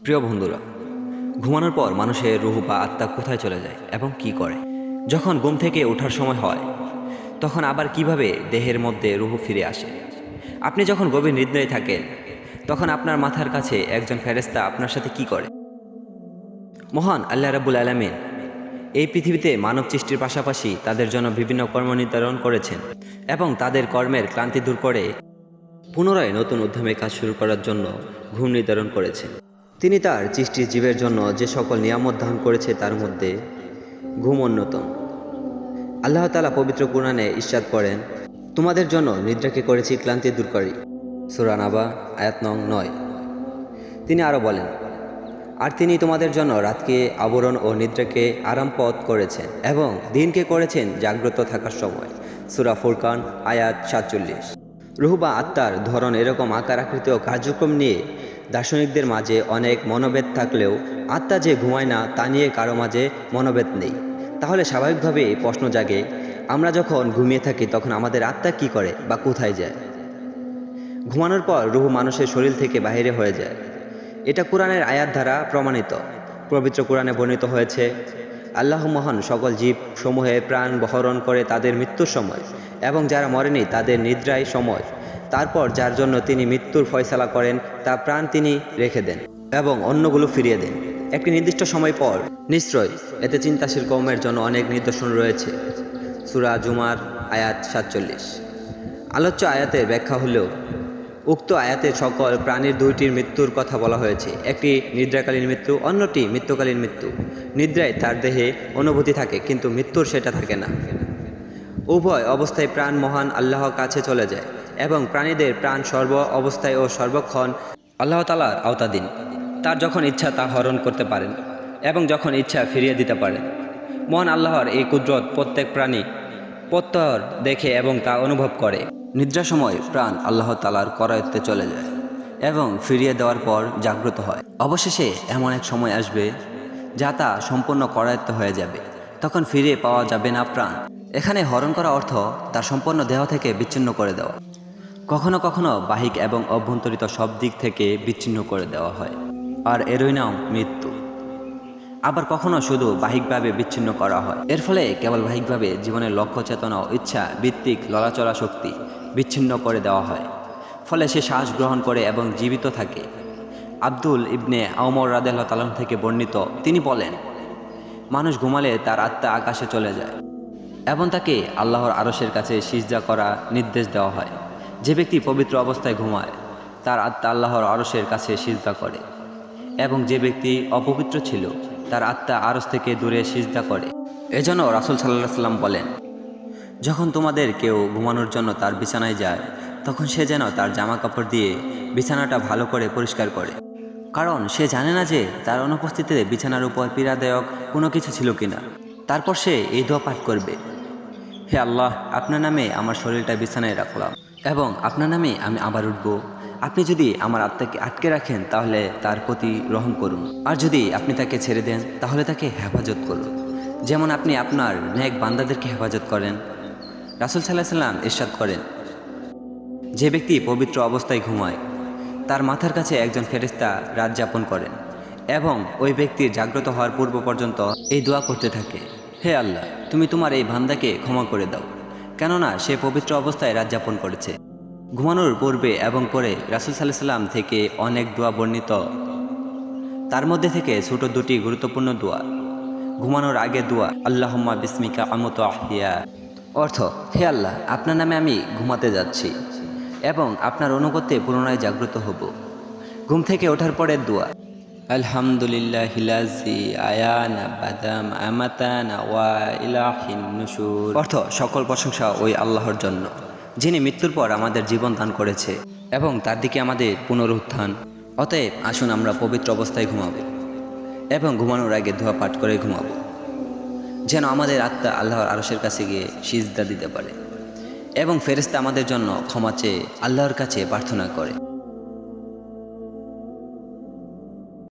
প্রিয় বন্ধুরা, ঘুমানোর পর মানুষের রুহু বা আত্মা কোথায় চলে যায় এবং কি করে? যখন ঘুম থেকে ওঠার সময় হয়, তখন আবার কীভাবে দেহের মধ্যে রুহু ফিরে আসে? আপনি যখন গভীর নিদ্রায় থাকেন, তখন আপনার মাথার কাছে একজন ফেরেস্তা আপনার সাথে কি করে? মহান আল্লাহ রাবুল আলমিন এই পৃথিবীতে মানব সৃষ্টির পাশাপাশি তাদের জন্য বিভিন্ন কর্ম নির্ধারণ করেছেন এবং তাদের কর্মের ক্লান্তি দূর করে পুনরায় নতুন উদ্যমে কাজ শুরু করার জন্য ঘুম নির্ধারণ করেছেন। তিনি তার সৃষ্টির জীবের জন্য যে সকল নিয়ামত দান করেছে তার মধ্যে ঘুম অন্যতম। আল্লাহ তালা পবিত্র কোরআনে ইস্বাদ করেন, তোমাদের জন্য নিদ্রাকে করেছি ক্লান্তি দূরকারী সুরানাবা আয়াত নং নয়। তিনি আরও বলেন, আর তিনি তোমাদের জন্য রাতকে আবরণ ও নিদ্রাকে আরামপদ করেছেন এবং দিনকে করেছেন জাগ্রত থাকার সময়। সুরা ফুরকান, আয়াত সাতচল্লিশ। রুহ বা আত্মার ধরন এরকম আকার আকৃতি ও কার্যক্রম নিয়ে দার্শনিকদের মাঝে অনেক মনোভেদ থাকলেও আত্মা যে ঘুমায় না, তা নিয়ে কারও মাঝে মনোভেদ নেই। তাহলে স্বাভাবিকভাবে প্রশ্ন জাগে, আমরা যখন ঘুমিয়ে থাকি তখন আমাদের আত্মা কি করে বা কোথায় যায়? ঘুমানোর পর রুহ মানুষের শরীর থেকে বাইরে হয়ে যায়। এটা কোরআনের আয়াত দ্বারা প্রমাণিত। পবিত্র কোরআনে বর্ণিত হয়েছে, আল্লাহ মহান সকল জীব সমূহে প্রাণ বহরণ করে তাদের মৃত্যুর সময় এবং যারা মরেনি তাদের নিদ্রায় সময়। তারপর যার জন্য তিনি মৃত্যুর ফয়সালা করেন, তা প্রাণ তিনি রেখে দেন এবং অন্যগুলো ফিরিয়ে দেন। একটি নির্দিষ্ট সময় পর নিশ্চয় এতে চিন্তাশীল কৌমের জন্য অনেক নিদর্শন রয়েছে। সুরা জুমার আয়াত সাতচল্লিশ। আলোচ্য আয়াতের ব্যাখ্যা হলেও, উক্ত আয়াতে সকল প্রাণীর দুইটির মৃত্যুর কথা বলা হয়েছে। একটি নিদ্রাকালীন মৃত্যু, অন্যটি মৃত্যুকালীন মৃত্যু। নিদ্রায় তার দেহে অনুভূতি থাকে, কিন্তু মৃত্যুর সেটা থাকে না। উভয় অবস্থায় প্রাণ মহান আল্লাহর কাছে চলে যায় এবং প্রাণীদের প্রাণ সর্ব অবস্থায় ও সর্বক্ষণ আল্লাহ তালার আওতাধীন। তার যখন ইচ্ছা তা হরণ করতে পারেন এবং যখন ইচ্ছা ফিরিয়ে দিতে পারেন। মহান আল্লাহর এই কুদরত প্রত্যেক প্রাণী প্রত্যহর দেখে এবং তা অনুভব করে। নিদ্রা সময় প্রাণ আল্লাহ তালার করায়ত্তে চলে যায় এবং ফিরিয়ে দেওয়ার পর জাগ্রত হয়। অবশেষে এমন এক সময় আসবে যা তা সম্পূর্ণ করায়ত্ত হয়ে যাবে। তখন ফিরে পাওয়া যাবে না প্রাণ। এখানে হরণ করা অর্থ তার সম্পূর্ণ দেহ থেকে বিচ্ছিন্ন করে দেওয়া। কখনো কখনো বাহিক এবং অভ্যন্তরিত সব দিক থেকে বিচ্ছিন্ন করে দেওয়া হয়। আর এরই নাম মৃত্যু। আবার কখনো শুধু বাহিকভাবে বিচ্ছিন্ন করা হয়। এর ফলে কেবল বাহিকভাবে জীবনের লক্ষ্য, চেতনা ও ইচ্ছা ভিত্তিক লড়াচড়া শক্তি বিচ্ছিন্ন করে দেওয়া হয়। ফলে সে শ্বাস গ্রহণ করে এবং জীবিত থাকে। আব্দুল ইবনে আউমর রাদেল্লা তালন থেকে বর্ণিত, তিনি বলেন মানুষ ঘুমালে তার আত্মা আকাশে চলে যায় এবং তাকে আল্লাহর আরশের কাছে সিজদা করা নির্দেশ দেওয়া হয়। যে ব্যক্তি পবিত্র অবস্থায় ঘুমায়, তার আত্মা আল্লাহর আরশের কাছে সিজদা করে এবং যে ব্যক্তি অপবিত্র ছিল, তার আত্মা আরস থেকে দূরে সিজদা করে। এজন্য রাসুল সাল্লাহ সাল্লাম বলেন, যখন তোমাদের কেউ ঘুমানোর জন্য তার বিছানায় যায়, তখন সে যেন তার জামা কাপড় দিয়ে বিছানাটা ভালো করে পরিষ্কার করে। কারণ সে জানে না যে তার অনুপস্থিতিতে বিছানার উপর পীড়াদায়ক কোনো কিছু ছিল কিনা। তারপর সে এই দোয়া পাঠ করবে। হে আল্লাহ, আপনার নামে আমার শরীরটা বিছানায় রাখলাম এবং আপনার নামে আমি আবার উঠব। আপনি যদি আমার আত্মাকে আটকে রাখেন, তাহলে তার প্রতি রহম করুন। আর যদি আপনি তাকে ছেড়ে দেন, তাহলে তাকে হেফাজত করুন। যেমন আপনি আপনার ন্যাক বান্দাদেরকে হেফাজত করেন। রাসুল সাল্লাহ সাল্লাম ইরশাদ করেন, যে ব্যক্তি পবিত্র অবস্থায় ঘুমায় তার মাথার কাছে একজন ফেরেস্তা রাত যাপন করেন এবং ওই ব্যক্তির জাগ্রত হওয়ার পূর্ব পর্যন্ত এই দোয়া করতে থাকে। হে আল্লাহ, তুমি তোমার এই ভান্দাকে ক্ষমা করে দাও, কেননা সে পবিত্র অবস্থায় রাত যাপন করেছে। ঘুমানোর পূর্বে এবং পরে রাসুল সাল্লাহ সাল্লাম থেকে অনেক দোয়া বর্ণিত। তার মধ্যে থেকে ছোট দুটি গুরুত্বপূর্ণ দোয়া। ঘুমানোর আগে দোয়া, আল্লাহম্মা বিস্মিকা আমত আহিয়া অর্থ, হে আল্লাহ, আপনার নামে আমি ঘুমাতে যাচ্ছি। এবং আপনার অনুগত্যে পুনরায় জাগ্রত হব। ঘুম থেকে ওঠার পরের দোয়া। আলহামদুলিল্লাহ হিলাজি আয়ানা বাদাম আমাতানা ওয়া ইলাহিন নুশুর। অর্থ সকল প্রশংসা ওই আল্লাহর জন্য যিনি মৃত্যুর পর আমাদের জীবন দান করেছে এবং তার দিকে আমাদের পুনরুত্থান। অতএব আসুন আমরা পবিত্র অবস্থায় ঘুমাবো এবং ঘুমানোর আগে ধোয়া পাঠ করে ঘুমাবো যেন আমাদের আত্মা আল্লাহর আরসের কাছে গিয়ে সিজদা দিতে পারে। এবং ফেরেস্তা আমাদের জন্য ক্ষমা চেয়ে আল্লাহর কাছে প্রার্থনা করে।